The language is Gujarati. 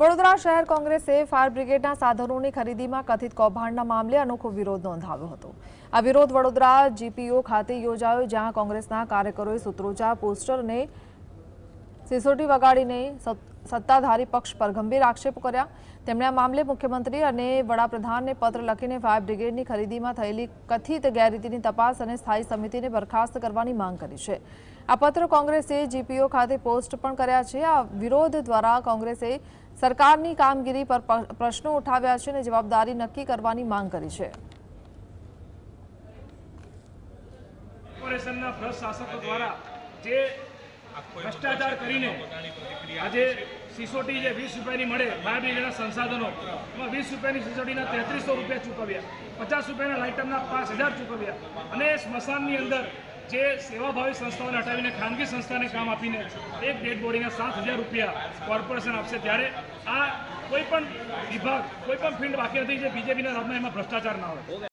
વડોદરા શહેર કોંગ્રેસે ફાયર બ્રિગેડના સાધનોની ખરીદીમાં કથિત કૌભાંડના મામલે અનોખો વિરોધ નોંધાવ્યો હતો. આ વિરોધ વડોદરા જીપીઓ ખાતે યોજાયો, જ્યાં કોંગ્રેસના કાર્યકરોએ સૂત્રોચ્ચાર પોસ્ટર અને સિસોટી વગાડીને સત્તાધારી પક્ષ પર ગંભીર આક્ષેપ કર્યા. તેમણે આ મામલે મુખ્યમંત્રી અને વડાપ્રધાનને પત્ર લખીને ફાયર બ્રિગેડની ખરીદીમાં થયેલી કથિત ગેરરીતિની તપાસ અને સ્થાયી સમિતિને બરખાસ્ત કરવાની માંગ કરી છે. આ પત્ર કોંગ્રેસે જીપીઓ ખાતે પોસ્ટ પણ કર્યા છે. આ વિરોધ દ્વારા કોંગ્રેસે સરકારની કામગીરી પર પ્રશ્નો ઉઠાવ્યા છે અને જવાબદારી નક્કી કરવાની માંગ કરી છે. ભ્રષ્ટાચાર કરીને આજે સિસોટી જે વીસ રૂપિયાની મળે, બાર બ્રિગેડના સંસાધનો, એમાં વીસ રૂપિયાની સિસોટીના તેત્રીસો રૂપિયા ચૂકવ્યા, પચાસ રૂપિયાના લાઇટમના પાંચ હજાર ચૂકવ્યા અને સ્મશાનની અંદર જે સેવાભાવી સંસ્થાઓને હટાવીને ખાનગી સંસ્થાને કામ આપીને એક ડેડ બોડીના સાત હજાર રૂપિયા કોર્પોરેશન આપશે, ત્યારે આ કોઈ પણ વિભાગ, કોઈ પણ ફિલ્ડ બાકી નથી જે બીજેપીના રાજમાં એમાં ભ્રષ્ટાચાર ના હોય.